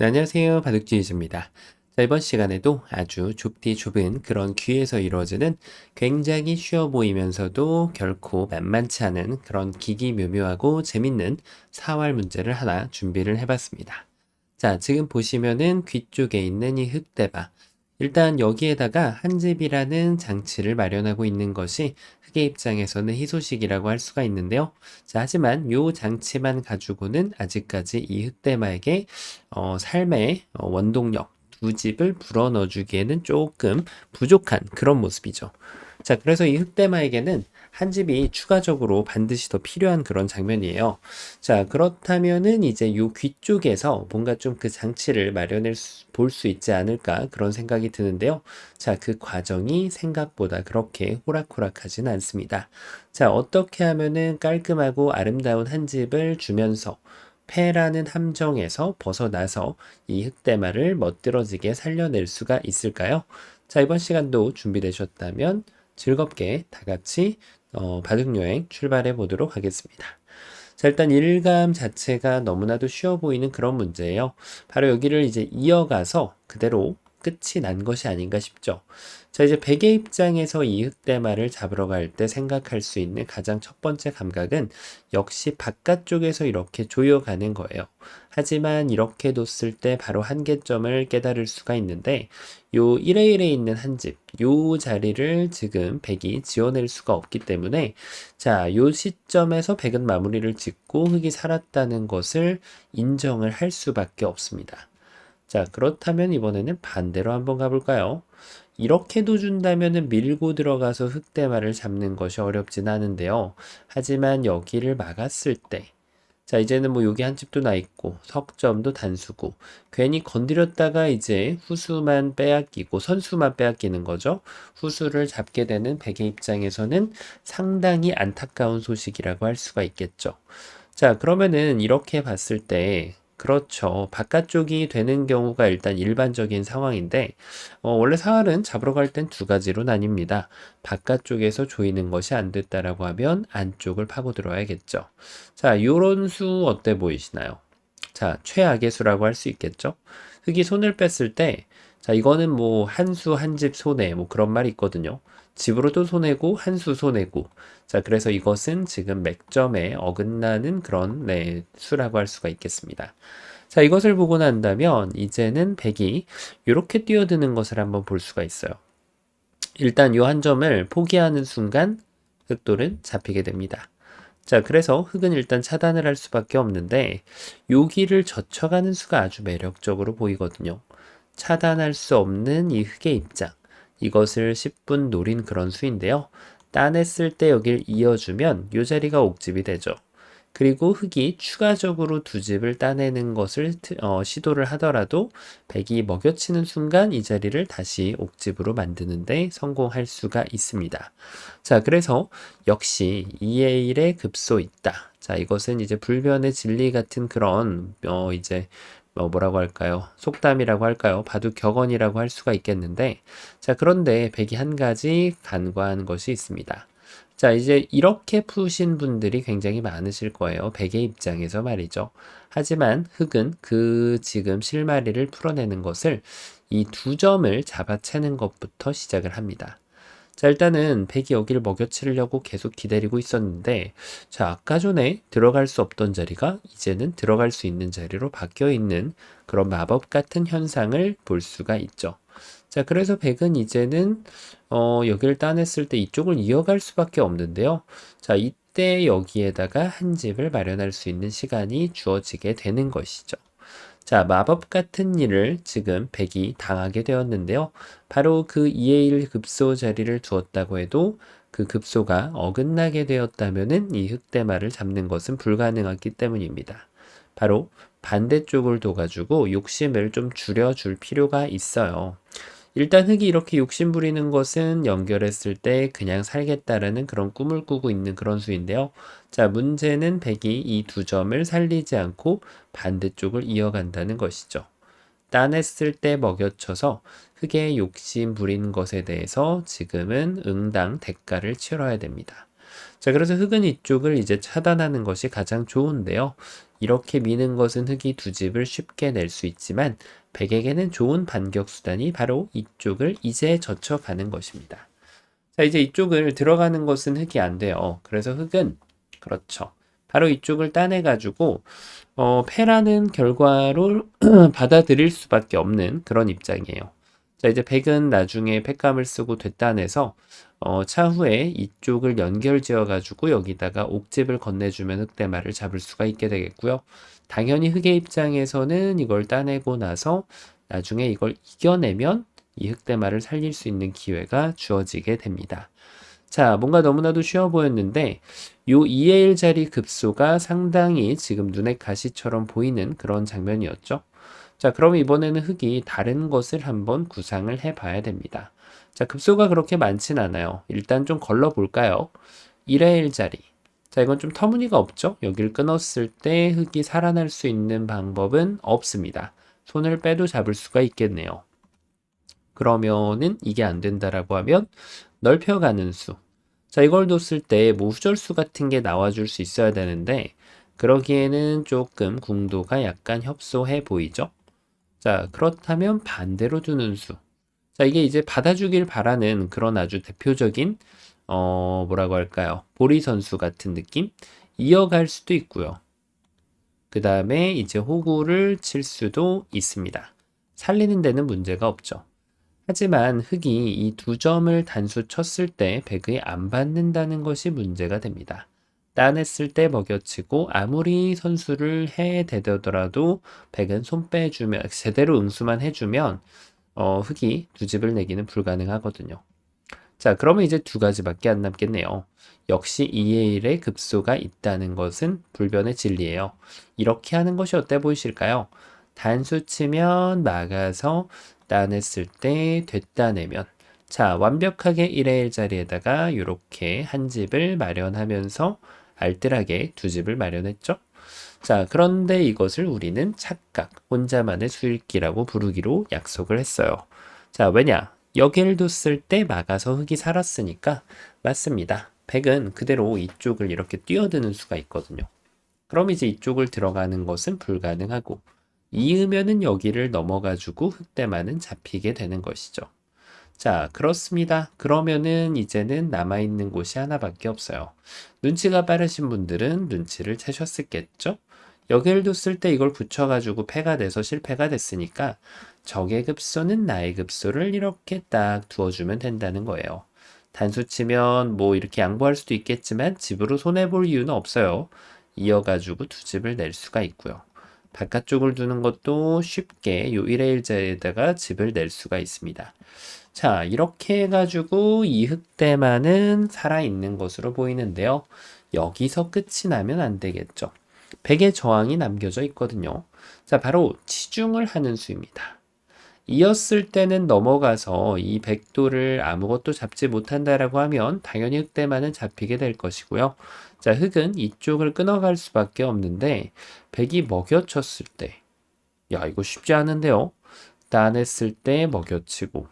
네, 안녕하세요. 바둑지휘입니다. 자, 이번 시간에도 아주 좁디 좁은 그런 귀에서 이루어지는 굉장히 쉬워 보이면서도 결코 만만치 않은 그런 기기 묘묘하고 재밌는 사활 문제를 하나 준비를 해봤습니다. 자, 지금 보시면은 귀 쪽에 있는 이 흑대바. 일단 여기에다가 한집이라는 장치를 마련하고 있는 것이 흑의 입장에서는 희소식이라고 할 수가 있는데요. 자, 하지만 요 장치만 가지고는 아직까지 이 흑대마에게 어, 삶의 어, 원동력 두 집을 불어넣어주기에는 조금 부족한 그런 모습이죠. 자, 그래서 이 흑대마에게는 한 집이 추가적으로 반드시 더 필요한 그런 장면이에요. 자, 그렇다면은 이제 요 귀 쪽에서 뭔가 좀 그 장치를 마련해 볼 수 있지 않을까 그런 생각이 드는데요. 자, 그 과정이 생각보다 그렇게 호락호락하진 않습니다. 자, 어떻게 하면은 깔끔하고 아름다운 한 집을 주면서 패라는 함정에서 벗어나서 이 흑대마를 멋들어지게 살려낼 수가 있을까요? 자, 이번 시간도 준비되셨다면 즐겁게 다 같이 어, 바둑여행 출발해 보도록 하겠습니다. 자, 일단 일감 자체가 너무나도 쉬워 보이는 그런 문제예요. 바로 여기를 이제 이어가서 그대로 끝이 난 것이 아닌가 싶죠. 자, 이제 백의 입장에서 이 흑대마를 잡으러 갈 때 생각할 수 있는 가장 첫 번째 감각은 역시 바깥쪽에서 이렇게 조여가는 거예요. 하지만 이렇게 뒀을 때 바로 한계점을 깨달을 수가 있는데 요 1회 1에 있는 한 집, 요 자리를 지금 백이 지어낼 수가 없기 때문에 자, 요 시점에서 백은 마무리를 짓고 흑이 살았다는 것을 인정을 할 수밖에 없습니다. 자, 그렇다면 이번에는 반대로 한번 가볼까요? 이렇게도 준다면 밀고 들어가서 흑대마를 잡는 것이 어렵진 않은데요. 하지만 여기를 막았을 때, 자, 이제는 뭐 여기 한 집도 나 있고, 석점도 단수고, 괜히 건드렸다가 이제 후수만 빼앗기고, 선수만 빼앗기는 거죠. 후수를 잡게 되는 백의 입장에서는 상당히 안타까운 소식이라고 할 수가 있겠죠. 자, 그러면은 이렇게 봤을 때, 그렇죠. 바깥쪽이 되는 경우가 일단 일반적인 상황인데, 어, 원래 사활은 잡으러 갈 땐 두 가지로 나뉩니다. 바깥쪽에서 조이는 것이 안 됐다라고 하면 안쪽을 파고들어야겠죠. 자, 요런 수 어때 보이시나요? 자, 최악의 수라고 할 수 있겠죠? 흙이 손을 뺐을 때, 자, 이거는 뭐, 한 수, 한 집 손해, 뭐 그런 말이 있거든요. 집으로도 손해고, 한수 손해고. 자, 그래서 이것은 지금 맥점에 어긋나는 그런, 네, 수라고 할 수가 있겠습니다. 자, 이것을 보고 난다면, 이제는 백이 이렇게 뛰어드는 것을 한번 볼 수가 있어요. 일단 요 한 점을 포기하는 순간, 흑돌은 잡히게 됩니다. 자, 그래서 흑은 일단 차단을 할 수밖에 없는데, 여기를 젖혀가는 수가 아주 매력적으로 보이거든요. 차단할 수 없는 이 흑의 입장. 이것을 10분 노린 그런 수인데요. 따냈을 때 여길 이어주면 이 자리가 옥집이 되죠. 그리고 흑이 추가적으로 두 집을 따내는 것을 어, 시도를 하더라도 백이 먹여치는 순간 이 자리를 다시 옥집으로 만드는데 성공할 수가 있습니다. 자, 그래서 역시 2의 1에 급소 있다. 자, 이것은 이제 불변의 진리 같은 그런 어, 이제 뭐 뭐라고 할까요? 속담이라고 할까요? 바둑 격언이라고 할 수가 있겠는데, 자, 그런데 백이 한 가지 간과한 것이 있습니다. 자, 이제 이렇게 푸신 분들이 굉장히 많으실 거예요. 백의 입장에서 말이죠. 하지만 흑은 그 지금 실마리를 풀어내는 것을 이 두 점을 잡아채는 것부터 시작을 합니다. 자, 일단은 백이 여기를 먹여치려고 계속 기다리고 있었는데, 자, 아까 전에 들어갈 수 없던 자리가 이제는 들어갈 수 있는 자리로 바뀌어 있는 그런 마법 같은 현상을 볼 수가 있죠. 자, 그래서 백은 이제는, 어, 여기를 따냈을 때 이쪽을 이어갈 수밖에 없는데요. 자, 이때 여기에다가 한 집을 마련할 수 있는 시간이 주어지게 되는 것이죠. 자, 마법 같은 일을 지금 백이 당하게 되었는데요. 바로 그 2의 1 급소 자리를 두었다고 해도 그 급소가 어긋나게 되었다면은 이 흑대마를 잡는 것은 불가능하기 때문입니다. 바로 반대쪽을 둬가지고 욕심을 좀 줄여줄 필요가 있어요. 일단 흙이 이렇게 욕심 부리는 것은 연결했을 때 그냥 살겠다라는 그런 꿈을 꾸고 있는 그런 수인데요. 자, 문제는 백이 이 두 점을 살리지 않고 반대쪽을 이어간다는 것이죠. 따냈을 때 먹여쳐서 흙에 욕심 부린 것에 대해서 지금은 응당 대가를 치러야 됩니다. 자, 그래서 흙은 이쪽을 이제 차단하는 것이 가장 좋은데요. 이렇게 미는 것은 흙이 두 집을 쉽게 낼 수 있지만 백에게는 좋은 반격 수단이 바로 이쪽을 이제 젖혀가는 것입니다. 자, 이제 이쪽을 들어가는 것은 흙이 안 돼요. 그래서 흙은 그렇죠. 바로 이쪽을 따내가지고 어, 패라는 결과로 받아들일 수밖에 없는 그런 입장이에요. 자, 이제 백은 나중에 팩감을 쓰고 됐다내서 어, 차후에 이쪽을 연결 지어 가지고 여기다가 옥집을 건네주면 흑대마를 잡을 수가 있게 되겠고요. 당연히 흑의 입장에서는 이걸 따내고 나서 나중에 이걸 이겨내면 이 흑대마를 살릴 수 있는 기회가 주어지게 됩니다. 자, 뭔가 너무나도 쉬워 보였는데 요 2의 1 자리 급소가 상당히 지금 눈에 가시처럼 보이는 그런 장면이었죠. 자, 그럼 이번에는 흙이 다른 것을 한번 구상을 해 봐야 됩니다. 자, 급소가 그렇게 많진 않아요. 일단 좀 걸러 볼까요? 1의 1자리. 자, 이건 좀 터무니가 없죠? 여기를 끊었을 때 흙이 살아날 수 있는 방법은 없습니다. 손을 빼도 잡을 수가 있겠네요. 그러면은 이게 안 된다라고 하면 넓혀가는 수. 자, 이걸 뒀을 때 뭐 후절수 같은 게 나와줄 수 있어야 되는데 그러기에는 조금 궁도가 약간 협소해 보이죠? 자, 그렇다면 반대로 두는 수. 자, 이게 이제 받아주길 바라는 그런 아주 대표적인, 어, 뭐라고 할까요? 보리 선수 같은 느낌? 이어갈 수도 있고요. 그 다음에 이제 호구를 칠 수도 있습니다. 살리는 데는 문제가 없죠. 하지만 흑이 이 두 점을 단수 쳤을 때 백의 안 받는다는 것이 문제가 됩니다. 따냈을 때 먹여치고 아무리 선수를 해대더라도 백은 손 빼주면 제대로 응수만 해주면 어, 흑이 두 집을 내기는 불가능하거든요. 자, 그러면 이제 두 가지밖에 안 남겠네요. 역시 2의 1의 급소가 있다는 것은 불변의 진리예요. 이렇게 하는 것이 어때 보이실까요? 단수 치면 막아서 따냈을 때 됐다 내면 자, 완벽하게 1의 1 자리에다가 이렇게 한 집을 마련하면서 알뜰하게 두 집을 마련했죠. 자, 그런데 이것을 우리는 착각, 혼자만의 수일기라고 부르기로 약속을 했어요. 자, 왜냐? 여기를 뒀을 때 막아서 흙이 살았으니까 맞습니다. 백은 그대로 이쪽을 이렇게 뛰어드는 수가 있거든요. 그럼 이제 이쪽을 들어가는 것은 불가능하고 이으면은 여기를 넘어가지고 흑대만은 잡히게 되는 것이죠. 자, 그렇습니다. 그러면은 이제는 남아있는 곳이 하나밖에 없어요. 눈치가 빠르신 분들은 눈치를 채셨겠죠? 여기를 뒀을 때 이걸 붙여가지고 패가 돼서 실패가 됐으니까 적의 급소는 나의 급소를 이렇게 딱 두어주면 된다는 거예요. 단수 치면 뭐 이렇게 양보할 수도 있겠지만 집으로 손해볼 이유는 없어요. 이어가지고 두 집을 낼 수가 있고요. 바깥쪽을 두는 것도 쉽게 요 1의 1자에다가 집을 낼 수가 있습니다. 자, 이렇게 해가지고 이 흑대만은 살아있는 것으로 보이는데요. 여기서 끝이 나면 안 되겠죠. 백의 저항이 남겨져 있거든요. 자, 바로 치중을 하는 수입니다. 이었을 때는 넘어가서 이 백도를 아무것도 잡지 못한다라고 하면 당연히 흑대만은 잡히게 될 것이고요. 자, 흑은 이쪽을 끊어갈 수밖에 없는데 백이 먹여쳤을 때, 야, 이거 쉽지 않은데요. 따냈을 때 먹여치고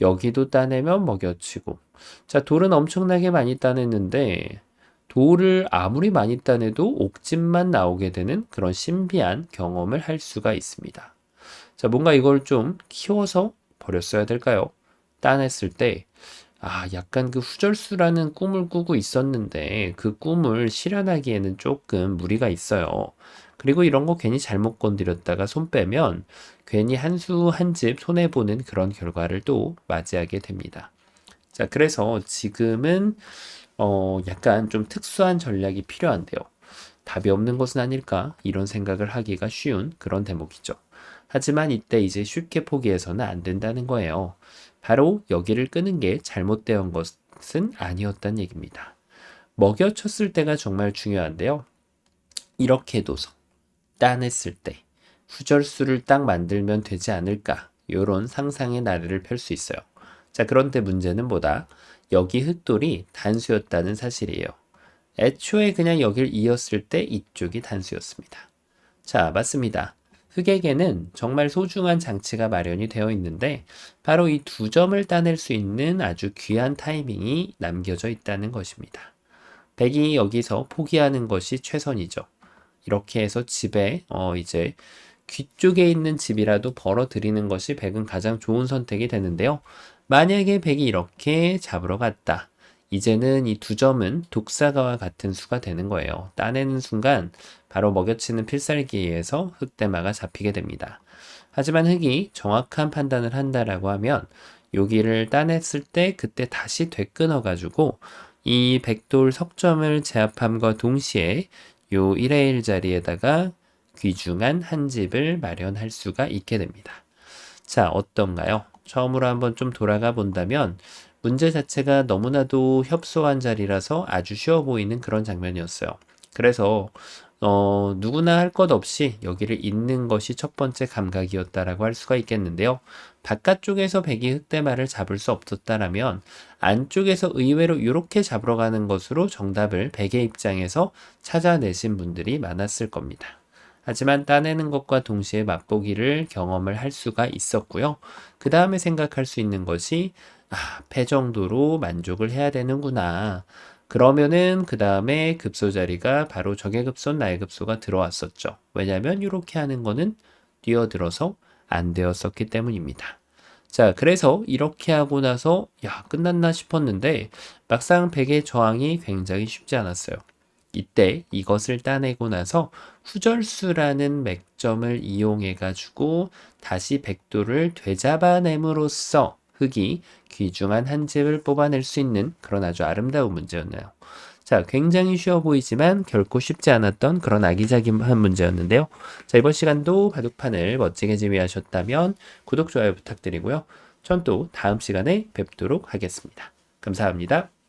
여기도 따내면 먹여치고. 자, 돌은 엄청나게 많이 따냈는데, 돌을 아무리 많이 따내도 옥집만 나오게 되는 그런 신비한 경험을 할 수가 있습니다. 자, 뭔가 이걸 좀 키워서 버렸어야 될까요? 따냈을 때, 아, 약간 그 후절수라는 꿈을 꾸고 있었는데, 그 꿈을 실현하기에는 조금 무리가 있어요. 그리고 이런 거 괜히 잘못 건드렸다가 손 빼면 괜히 한 수 한 집 손해보는 그런 결과를 또 맞이하게 됩니다. 자, 그래서 지금은 어, 약간 좀 특수한 전략이 필요한데요. 답이 없는 것은 아닐까? 이런 생각을 하기가 쉬운 그런 대목이죠. 하지만 이때 이제 쉽게 포기해서는 안 된다는 거예요. 바로 여기를 끄는 게 잘못된 것은 아니었단 얘기입니다. 먹여쳤을 때가 정말 중요한데요. 이렇게 둬서 따냈을 때 후절수를 딱 만들면 되지 않을까 요런 상상의 나래를 펼 수 있어요. 자 그런데 문제는 뭐다? 여기 흑돌이 단수였다는 사실이에요. 애초에 그냥 여길 이었을 때 이쪽이 단수였습니다. 자 맞습니다. 흑에게는 정말 소중한 장치가 마련이 되어 있는데 바로 이 두 점을 따낼 수 있는 아주 귀한 타이밍이 남겨져 있다는 것입니다. 백이 여기서 포기하는 것이 최선이죠. 이렇게 해서 집에 어 이제 귀 쪽에 있는 집이라도 벌어들이는 것이 백은 가장 좋은 선택이 되는데요. 만약에 백이 이렇게 잡으러 갔다. 이제는 이 두 점은 독사가와 같은 수가 되는 거예요. 따내는 순간 바로 먹여치는 필살기에 의해서 흑대마가 잡히게 됩니다. 하지만 흑이 정확한 판단을 한다라고 하면 여기를 따냈을 때 그때 다시 되끊어 가지고 이 백돌 석점을 제압함과 동시에 요 1의 1 자리에다가 귀중한 한 집을 마련할 수가 있게 됩니다. 자, 어떤가요? 처음으로 한번 좀 돌아가 본다면 문제 자체가 너무나도 협소한 자리라서 아주 쉬워 보이는 그런 장면이었어요. 그래서 어, 누구나 할 것 없이 여기를 잇는 것이 첫 번째 감각이었다라고 할 수가 있겠는데요. 바깥쪽에서 백이 흑대마를 잡을 수 없었다라면 안쪽에서 의외로 이렇게 잡으러 가는 것으로 정답을 백의 입장에서 찾아내신 분들이 많았을 겁니다. 하지만 따내는 것과 동시에 맛보기를 경험을 할 수가 있었고요. 그 다음에 생각할 수 있는 것이 아, 패 정도로 만족을 해야 되는구나. 그러면은 그 다음에 급소 자리가 바로 적의 급소, 나의 급소가 들어왔었죠. 왜냐하면 이렇게 하는 거는 뛰어들어서 안 되었었기 때문입니다. 자, 그래서 이렇게 하고 나서 야, 끝났나 싶었는데 막상 백의 저항이 굉장히 쉽지 않았어요. 이때 이것을 따내고 나서 후절수라는 맥점을 이용해 가지고 다시 백도를 되잡아냄으로써 흑이 귀중한 한 집을 뽑아낼 수 있는 그런 아주 아름다운 문제였나요? 자, 굉장히 쉬워 보이지만 결코 쉽지 않았던 그런 아기자기한 문제였는데요. 자, 이번 시간도 바둑판을 멋지게 지휘하셨다면 구독, 좋아요 부탁드리고요. 전 또 다음 시간에 뵙도록 하겠습니다. 감사합니다.